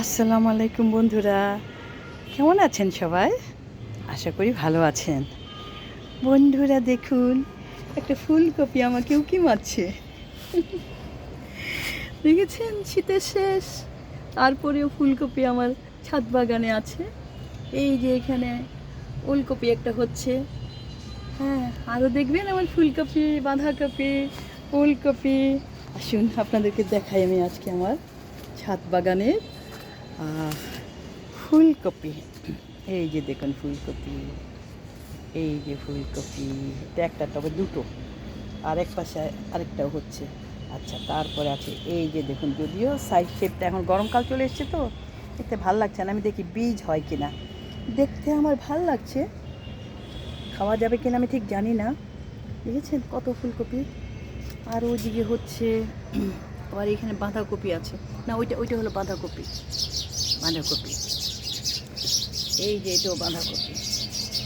আসসালামু আলাইকুম বন্ধুরা। কেমন আছেন সবাই? আশা করি ভালো আছেন। বন্ধুরা, দেখুন, একটা ফুলকপি আমাকে উকি মারছে? দেখেছেন? শীতের শেষ। তারপরেও ফুলকপি আমার ছাদ বাগানে আছে। এই যে এখানে ওলকপি একটা হচ্ছে। হ্যাঁ আরও দেখবেন আমার ফুলকপি, বাঁধাকপি ফুলকপি আসুন, আপনাদেরকে দেখাই আমি আজকে আমার ছাদ বাগানের ফুলকপি। এই যে দেখুন ফুলকপি, এই যে ফুলকপি, এটা একটা তবে দুটো। আর এক পাশে আরেকটাও হচ্ছে। আচ্ছা তারপরে আছে, এই যে দেখুন, যদিও সাইড শেপটা এখন গরমকাল চলে এসছে তো, দেখতে ভালো লাগছে না, আমি দেখি বীজ হয় কিনা। দেখতে আমার ভালো লাগছে। খাওয়া যাবে কিনা আমি ঠিক জানি না। দেখেছেন কত ফুলকপি? আর ওইদিকে হচ্ছে আবার এখানে বাঁধাকপি আছে। না, ওইটা ওইটা হলো বাঁধাকপি। বাঁধাকপি। এই যে এটাও বাঁধাকপি।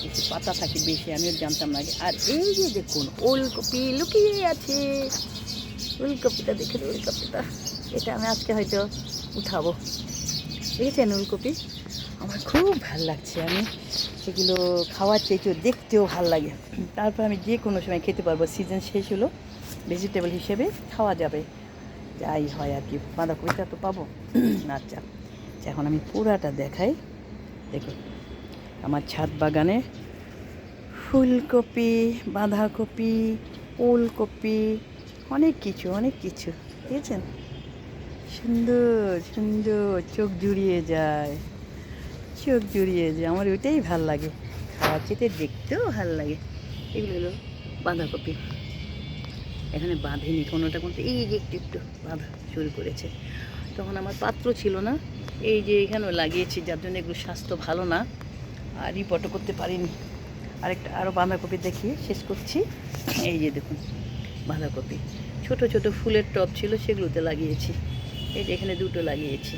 কিছু পাতা থাকে বেশি, আমিও জানতাম না। আর এই যে দেখুন, ওলকপি লুকিয়ে আছে। ওলকপিটা দেখুন, ওলকপিটা। এটা আমি আজকে হয়তো উঠাবো। দেখেছেন ওলকপি? আমার খুব ভালো লাগছে। আমি এগুলো খাওয়ার চেয়েও দেখতেও ভালো লাগে। তারপর আমি যে কোনো সময় খেতে পারব। সিজন শেষ হলো। ভেজিটেবল হিসেবে খাওয়া যাবে। যাই হয় আর কি। বাঁধাকপিটা তো পাবো। আচ্ছা আচ্ছা, এখন আমি পুরাটা দেখাই। দেখুন আমার ছাদ বাগানে ফুলকপি বাঁধাকপি ওলকপি অনেক কিছু অনেক কিছু দেখেছেন? সুন্দর সুন্দর চোখ জুড়িয়ে যায় চোখ জুড়িয়ে যায় আমার ওইটাই ভালো লাগে। খাওয়ার চেতে দেখতেও ভালো লাগে। এগুলো হলো বাঁধাকপি। এখানে বাঁধেনি, কোনোটা কোনোটা। এই যে একটু একটু বাঁধা শুরু করেছে। তখন আমার পাত্র ছিল না। এই যে এখানেও লাগিয়েছি, যার জন্য এগুলো স্বাস্থ্য ভালো না। আর রিপোর্টও করতে পারিনি। আরেকটা আরও বাঁধাকপি দেখিয়ে শেষ করছি। এই যে দেখুন, বাঁধাকপি। ছোট ছোট ফুলের টব ছিল, সেগুলোতে লাগিয়েছি। এই যে এখানে দুটো লাগিয়েছি।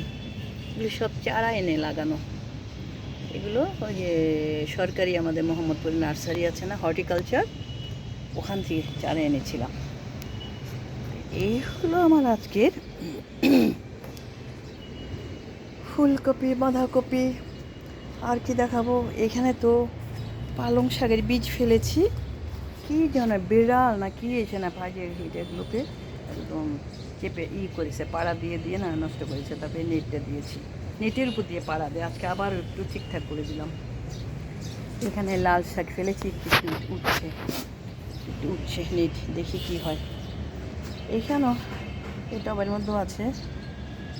এগুলো সব চারা এনে লাগানো। এগুলো ওই যে সরকারি আমাদের মোহাম্মদপুর নার্সারি আছে না, হর্টিকালচার, ওখান থেকে চারা এনেছিলাম। এই হলো আমার আজকের ফুলকপি, বাঁধাকপি। আর কি দেখাবো? এখানে তো পালং শাকের বীজ ফেলেছি। কি যেন বিড়াল না কি এসে না ভাজে এগুলোকে একদম চেপে ই করেছে, পাড়া দিয়ে দিয়ে না নষ্ট করেছে, তারপরে নেটটা দিয়েছি। নেটের উপর দিয়ে পাড়া দিয়ে। আজকে আবার একটু ঠিকঠাক করে দিলাম। এখানে লাল শাক ফেলেছি, একটু উঠছে। একটু উঠছে নেট, দেখি কি হয়। এইখানেও এই টবের মধ্যেও আছে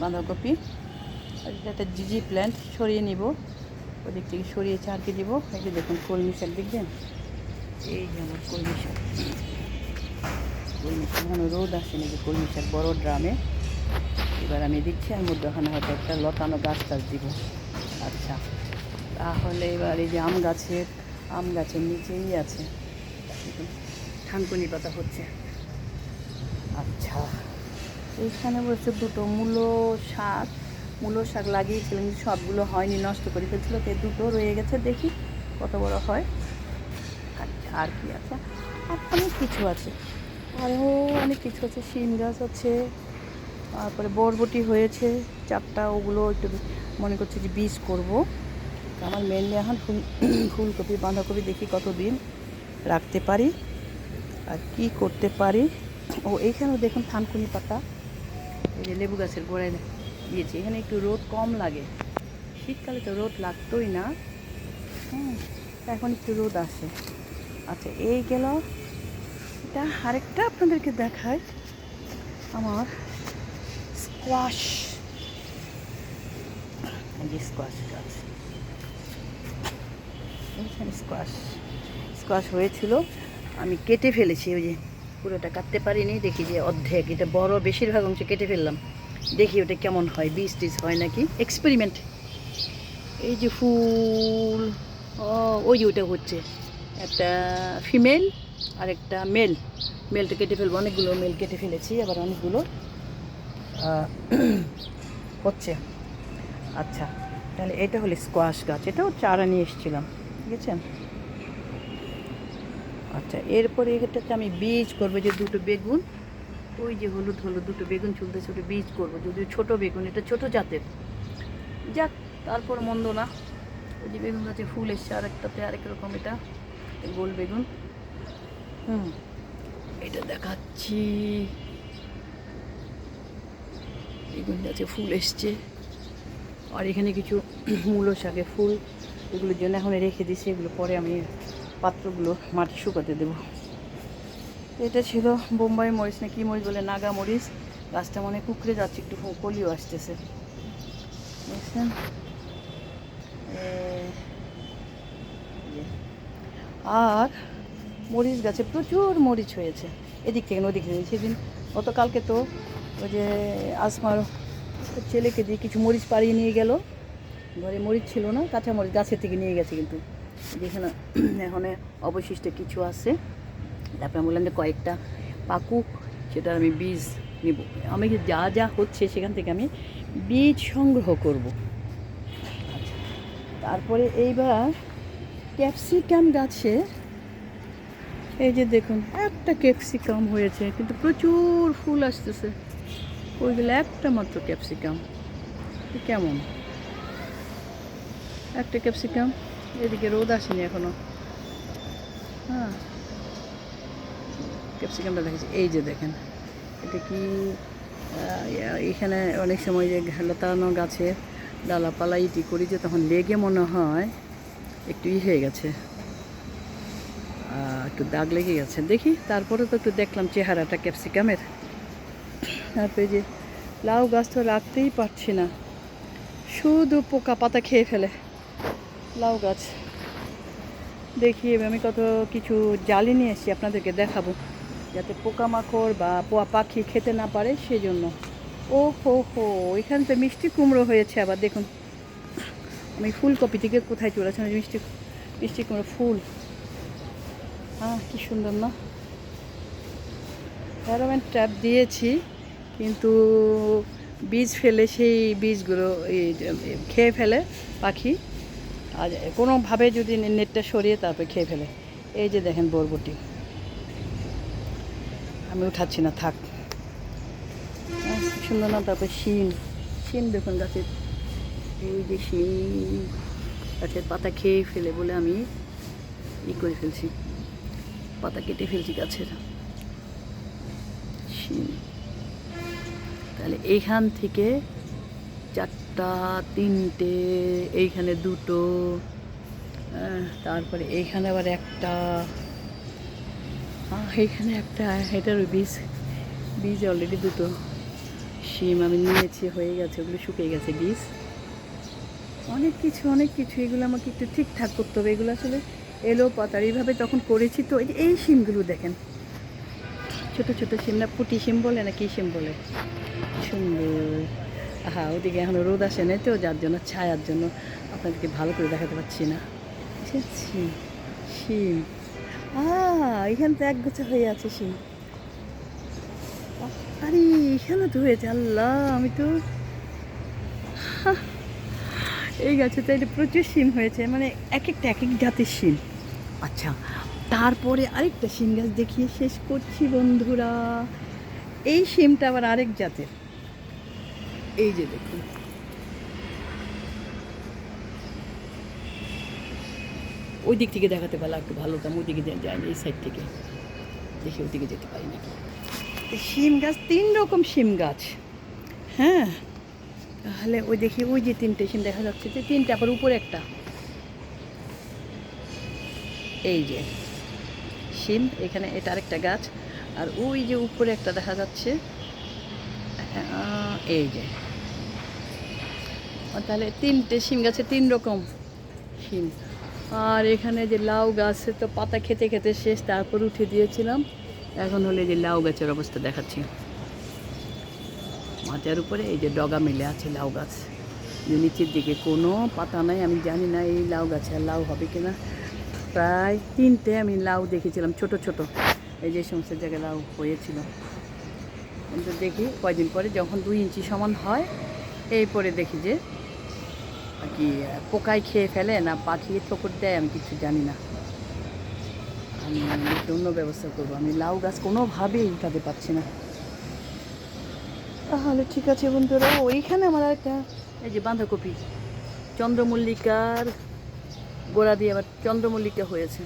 বাঁধাকপি। আর এটা জিজি প্ল্যান্ট সরিয়ে নিব। ওদিক থেকে সরিয়ে চারকে দিব। এই যে দেখুন, কলমি শাক দেখবেন? এই যে আমার কলমি শাক। কলমি শাক, এখনও রোদ আসে নাকি? কলমি শাক বড় ড্রামে। এবার আমি দিচ্ছি আর মধ্যে ওখানে হয়তো একটা লতানো গাছ টাছ দিব। আচ্ছা তাহলে এবার এই যে আম গাছের আম গাছের নিচেই আছে। থানকুনি পাতা হচ্ছে। আচ্ছা এইখানে বলছে দুটো মূলো শাক মূলো শাক লাগিয়েছিলাম কিন্তু সবগুলো হয়নি, নষ্ট করে ফেলছিল, তো দুটো রয়ে গেছে, দেখি কত বড় হয়। আর কি আছে? আর অনেক কিছু আছে। আরও অনেক কিছু আছে, শিম গাছ আছে, তারপরে বরবটি হয়েছে, চারটা ওগুলো একটু মনে করছে যে বীজ করব। আমার মেনলি এখন, ফুল, ফুলকপি, বাঁধাকপি দেখি কতদিন রাখতে পারি, আর কি করতে পারি। ও এইখানেও দেখুন থানকুনি পাতা। এই যে লেবু গাছের গোড়ায় দিয়েছি। এখানে একটু রোদ কম লাগে। শীতকালে তো রোদ লাগতোই না। হ্যাঁ এখন একটু রোদ আসে আচ্ছা এই গেল। এটা আরেকটা আপনাদেরকে দেখায় আমার স্কোয়াশ স্কোয়াশ গাছ। এখানে স্কোয়াশ স্কোয়াশ হয়েছিল। আমি কেটে ফেলেছি, ওই যে পুরোটা কাটতে পারিনি, দেখি যে অর্ধেক, এটা বড় বেশিরভাগ অংশ কেটে ফেললাম। দেখি ওটা কেমন হয়, বীজ টিজ হয় নাকি? এক্সপেরিমেন্ট এই যে ফুল, ও, ওই যে ওটা হচ্ছে। একটা ফিমেল আর একটা মেল মেলটা কেটে ফেলব, অনেকগুলো মেল কেটে ফেলেছি, আবার অনেকগুলো হচ্ছে। আচ্ছা তাহলে এটা হলো স্কোয়াশ গাছ, এটাও চারা নিয়ে এসেছিলাম, ঠিক আছে? আচ্ছা এরপরে এটাতে আমি বীজ করব যে দুটো বেগুন, ওই যে হলুদ হলুদ দুটো বেগুন চুলতে ছোটো বীজ করব, যদিও ছোটো বেগুন, এটা ছোটো জাতের। যাক, তারপর মন্দ না, ওই যে বেগুন গাছে ফুল এসছে আরেকটাতে, আরেক রকম এটা গোল বেগুন। হুম, এটা দেখাচ্ছি। বেগুন গাছে ফুল এসছে। আর এখানে কিছু মূলো শাকে ফুল, এগুলোর জন্য এখন রেখে দিছি, এগুলো পরে আমি পাত্রগুলো মাটি শুকাতে দেবো। এটা ছিল বোম্বাই মরিচ না কী মরিচ বলে? নাগা মরিচ। গাছটা মানে কুকড়ে যাচ্ছে, একটু কলিও আসতেছে। বুঝছেন। আর মরিচ গাছে প্রচুর মরিচ হয়েছে। এদিক থেকে ওদিক থেকে। সেদিন গতকালকে তো ওই যে আসমার ছেলেকে দিয়ে কিছু মরিচ পাড়িয়ে নিয়ে গেল। ঘরে মরিচ ছিল না, কাঁচা মরিচ গাছের থেকে নিয়ে গেছে কিন্তু। যেখানে এখানে অবশিষ্ট কিছু আছে। তারপরে আমি বললাম যে কয়েকটা পাকুক সেটার আমি বীজ নিব। আমি যা যা হচ্ছে সেখান থেকে আমি বীজ সংগ্রহ করব। আচ্ছা তারপরে এইবার ক্যাপসিকাম গাছে, এই যে দেখুন, একটা ক্যাপসিকাম হয়েছে, কিন্তু প্রচুর ফুল আসতেছে। ওইগুলো একটা মাত্র ক্যাপসিকাম। কেমন? একটা ক্যাপসিকাম। এদিকে রোদ আসেনি এখনও। হ্যাঁ। ক্যাপসিকামটা দেখেছি। এই যে দেখেন, এটা কি এখানে অনেক সময় যে লতানো গাছে ডালাপালা ইটি করি যে তখন লেগে মনে হয় একটু ই হয়ে গেছে। একটু দাগ লেগে গেছে। দেখি, তারপরে তো একটু দেখলাম চেহারাটা ক্যাপসিকামের। তারপরে যে লাউ গাছ তো রাখতেই পারছি না। শুধু পোকা পাতা খেয়ে ফেলে। লাউ গাছ। দেখি আমি কত কিছু জালি নিয়ে এসেছি আপনাদেরকে দেখাবো। যাতে পোকামাকড় বা পোয়া পাখি খেতে না পারে সেই জন্য ও হো হো এখানে তো মিষ্টি কুমড়ো হয়েছে আবার, দেখুন। আমি ফুলকপি থেকে কোথায় চলে আসলাম মিষ্টি মিষ্টি কুমড়ো, ফুল। হ্যাঁ কি সুন্দর না? ফেরোমেন ট্র্যাপ দিয়েছি, কিন্তু বীজ ফেলে, সেই বীজগুলো খেয়ে ফেলে পাখি। আর কোনোভাবে যদি নেটটা সরিয়ে তারপরে খেয়ে ফেলে। এই যে দেখেন বরবটি। আমি উঠাচ্ছি না, থাক। সুন্দর না তারপরে শিম। শিম দেখুন গাছের। এই যে শিম গাছের পাতা খেয়ে ফেলে বলে আমি ই করে ফেলছি। পাতা কেটে ফেলছি গাছের। শিম। তাহলে এইখান থেকে চারটা তিনটে, এইখানে দুটো তারপরে এইখানে আবার একটা এইখানে একটা, এটার বীজ বীজ অলরেডি দুটো। শিম আমি নিয়েছি, হয়ে গেছে, ওগুলো শুকিয়ে গেছে বীজ। অনেক কিছু অনেক কিছু, এগুলো আমাকে একটু ঠিকঠাক করতে হবে। এগুলো আসলে এলো পাতার, এইভাবে তখন করেছি তো এই শিমগুলো দেখেন। ছোট ছোট শিম না, পুটি শিম বলে না কি শিম বলে? সুন্দর। হ্যাঁ ওদিকে এখন রোদ আসে নাই তো, যার জন্য ছায়ার জন্য আপনাদেরকে ভালো করে দেখাতে পারছি না। শিম শিম এখানে তো এক গোছা হয়ে আছে শিম আরে, এখানে তো হয়েছে, আল্লাহ, আমি তো এই গাছে তো এটা প্রচুর শিম হয়েছে মানে এক একটা, এক এক জাতের শিম। আচ্ছা তারপরে আরেকটা শিম গাছ দেখিয়ে শেষ করছি বন্ধুরা। এই শিমটা আবার আরেক জাতের। এই যে দেখুন। ওই দিক থেকে দেখাতে পারলে একটু ভালো হতাম ওই দিকে যায়নি এই সাইড থেকে। দেখি ওই দিকে যেতে পারি নাকি। শিম গাছ, তিন রকম শিম গাছ। হ্যাঁ তাহলে ওই দেখি, ওই যে তিনটে শিম দেখা যাচ্ছে যে তিনটে, আবার উপরে একটা। এই যে শিম, এখানে এটা আরেকটা গাছ। আর ওই যে উপরে একটা দেখা যাচ্ছে এই যে। তাহলে তিনটে শিম গাছে তিন রকম শিম। আর এখানে যে লাউ গাছে তো পাতা খেতে খেতে শেষ, তারপর উঠে দিয়েছিলাম। এখন হলে যে লাউ গাছের অবস্থা দেখাচ্ছি। মাচার উপরে এই যে ডগা মিলে আছে লাউ গাছ। নিচের দিকে কোনো পাতা নাই, আমি জানি না এই লাউ গাছে আর লাউ হবে কিনা প্রায় তিনটে আমি লাউ দেখেছিলাম, ছোট ছোট। এই যে সমস্ত জায়গায় লাউ হয়েছিল। কিন্তু দেখি কয়দিন পরে যখন দুই ইঞ্চি সমান হয় এই পরে দেখি যে আর কি পোকায় খেয়ে ফেলে না পাখি ঠোকর দেয় আমি কিছু জানি না। আমি অন্য ব্যবস্থা করব। আমি লাউ গাছ কোনোভাবেই উঠাতে পারছি না। তাহলে ঠিক আছে বন্ধুরা ওইখানে আমার একটা এই যে বাঁধাকপি চন্দ্রমল্লিকার গোড়া দিয়ে আবার চন্দ্রমল্লিকা হয়েছে।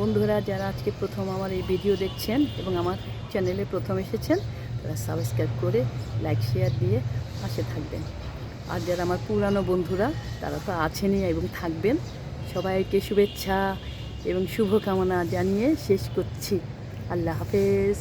বন্ধুরা, যারা আজকে প্রথম আমার এই ভিডিও দেখছেন এবং আমার চ্যানেলে প্রথম এসেছেন, তারা সাবস্ক্রাইব করে লাইক শেয়ার দিয়ে পাশে থাকবেন। আর যারা আমার পুরানো বন্ধুরা, তারা তো আছেনই এবং থাকবেন। সবাইকে শুভেচ্ছা এবং শুভকামনা জানিয়ে শেষ করছি। আল্লাহ হাফেজ।